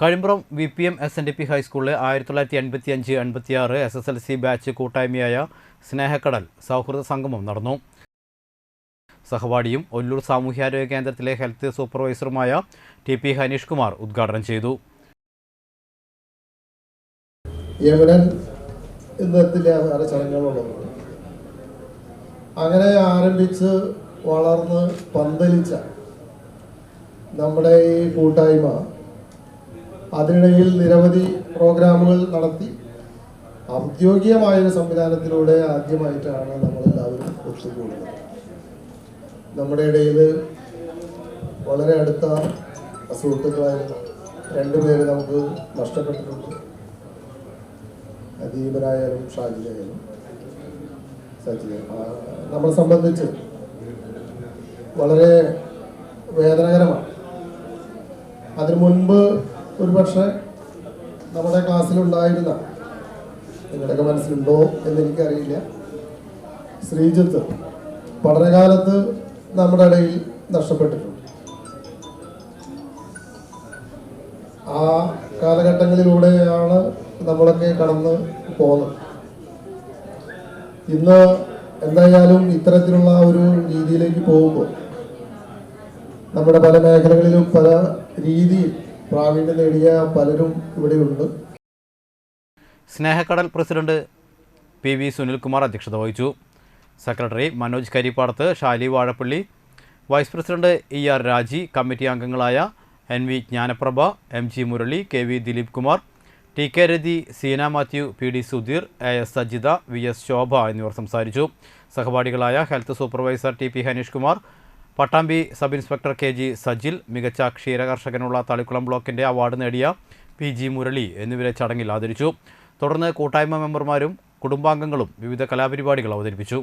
Kazhimbram V P M S N D P ഹൈസ്കൂളിലെ ആയിരത്തി തൊള്ളായിരത്തി എൺപത്തി അഞ്ച് എൺപത്തി ആറ് S S L C batch കൂട്ടായ്മയായ സ്നേഹക്കടൽ സൗഹൃദ സംഗമം നടന്നു. സഹപാഠിയും ഒല്ലൂർ സാമൂഹ്യാരോഗ്യ കേന്ദ്രത്തിലെ ഹെൽത്ത് സൂപ്പർവൈസറുമായ ടി പി ഹനീഷ് കുമാർ ഉദ്ഘാടനം ചെയ്തു. അങ്ങനെ ആരംഭിച്ച് വളർന്ന് പന്തലിച്ച നമ്മുടെ ഈ കൂട്ടായ്മ അതിനിടയിൽ നിരവധി പ്രോഗ്രാമുകൾ നടത്തി ഔദ്യോഗികമായൊരു സംവിധാനത്തിലൂടെ ആദ്യമായിട്ടാണ് നമ്മളെല്ലാവരും ഒത്തുകൂടുന്നത്. നമ്മുടെ ഇടയിൽ വളരെ അടുത്ത സുഹൃത്തുക്കളായ രണ്ടുപേര് നമുക്ക് നഷ്ടപ്പെട്ടിട്ടുണ്ട്. അദീപനായാലും ഷാജിയായാലും സച്ചിന. നമ്മളെ സംബന്ധിച്ച് വളരെ വേദനകരമാണ്. അതിനു മുൻപ് ഒരുപക്ഷെ നമ്മുടെ ക്ലാസ്സിലുണ്ടായിരുന്ന നിങ്ങളുടെയൊക്കെ മനസ്സിലുണ്ടോ എന്ന് എനിക്കറിയില്ല. ശ്രീജിത്ത് പഠനകാലത്ത് നമ്മുടെ ഇടയിൽ നഷ്ടപ്പെട്ടിട്ടുണ്ട്. ആ കാലഘട്ടങ്ങളിലൂടെയാണ് നമ്മളൊക്കെ കടന്ന് പോകുന്നത്. ഇന്ന് എന്തായാലും ഇത്തരത്തിലുള്ള ഒരു രീതിയിലേക്ക് പോകുമ്പോൾ നമ്മുടെ പല മേഖലകളിലും പല രീതിയിൽ പ്രാവീണ്യം നേടിയ പലരും ഇവിടെയുണ്ട്. Snehakkadal president P V Sunilkumar അധ്യക്ഷത വഹിച്ചു. Secretary Manoj Karippadath Shali Vazhappally vice president E R Raji committee അംഗങ്ങളായ N V Jnanaprabha M G Murali K V Dileep Kumar T K Rathi Seena Mathew P D Sudheer A S Sajitha V S Shobha എന്നിവർ സംസാരിച്ചു. സഹപാഠികളായ health supervisor T P Haneesh Kumar Pattambi sub inspector K G Sajil മികച്ച ക്ഷീരകർഷകനുള്ള തളിക്കുളം ബ്ലോക്കിന്റെ award നേടിയ P G Murali എന്നിവരെ ചടങ്ങിൽ ആദരിച്ചു. തുടർന്ന് കൂട്ടായ്മ മെമ്പർമാരും കുടുംബാംഗങ്ങളും വിവിധ കലാപരിപാടികൾ അവതരിപ്പിച്ചു.